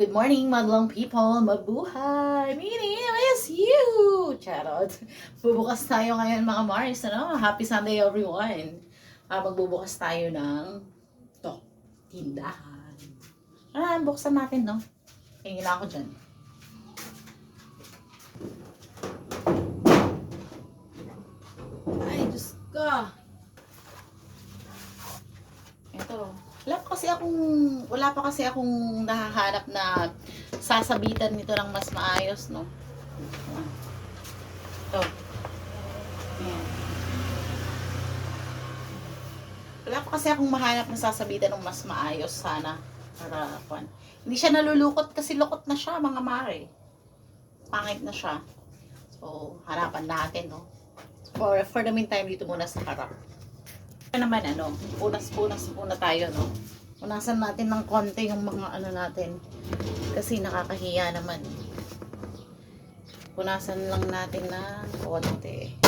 Good morning, madlang people. Mabuhay! Mini, miss you! Charot. Bubukas tayo ngayon mga Mars. Ano? Happy Sunday everyone. Ah, magbubukas tayo ng to, tindahan. Ah, buksan natin, no? Tingin ako dyan. Ay, Diyos ko. Ito. Wala kasi akong wala pa kasi akong nahahanap na sasabitan nito ng mas maayos, no. Ito. Ayan. Wala pa kasi akong mahanap na sasabitan ng mas maayos sana para kwan. Hindi siya nalulukot kasi lukot na siya, mga mare. Pangit na siya. So, harapan natin, no. For, for the meantime, dito muna sa harap. Naman, ano, punas-punas muna tayo, no? Punasan natin ng konti yung mga ano natin. Kasi nakakahiya naman. Punasan lang natin ng konti.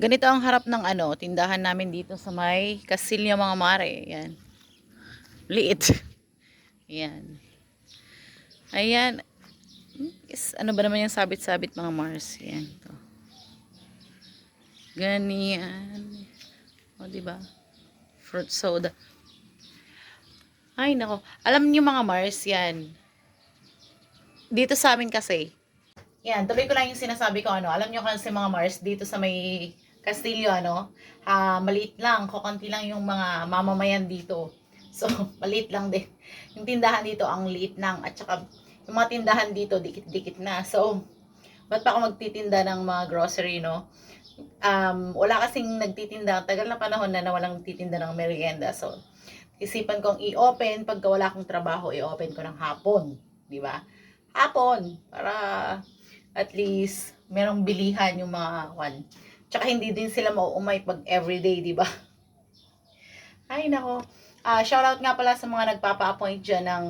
Ganito ang harap ng ano, tindahan namin dito sa may Casilya mga mare. Yan. Liit. Yan. Ayan. Yes, ano ba naman yung sabit-sabit mga Mars? Yan. To. Ganyan. O, ba? Fruit soda. Ay, nako. Alam niyo mga Mars, yan. Dito sa amin kasi, yan, tuloy ko lang yung sinasabi ko, ano, alam nyo kasi mga Mars, dito sa may Castillo, ano, ah, maliit lang, kukunti lang yung mga mamamayan dito. So, maliit lang din. Yung tindahan dito, ang liit lang, at saka, yung mga tindahan dito, dikit-dikit na. So, ba't pa ako magtitinda ng mga grocery, no? Um, wala kasing nagtitinda, tagal na panahon na na walang nagtitinda ng merienda. So, isipan kong i-open, pagka wala akong trabaho, i-open ko ng hapon. Di ba? Hapon, para at least merong bilihan yung mga kwan. Tsaka hindi din sila mauumay pag everyday, di ba? Ay, nako. Ah, shoutout nga pala sa mga nagpapa-appoint dyan ng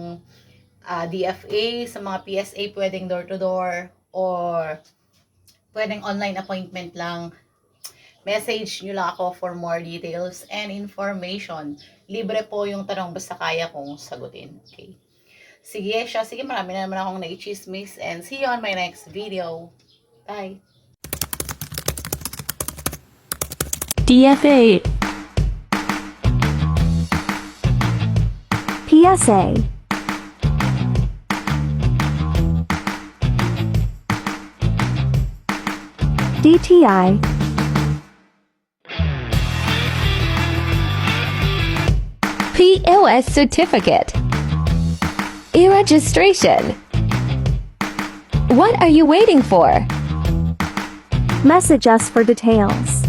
ah, DFA, sa mga PSA pwedeng door-to-door, or pwedeng online appointment lang. Message nyo lang ako for more details and information. Libre po yung tanong basta kaya kong sagutin. Okay. Sige, siya. Sige, marami na naman akong naichismis. And see you on my next video. Bye. DFA PSA DTI POS certificate e-registration What are you waiting for? Message us for details.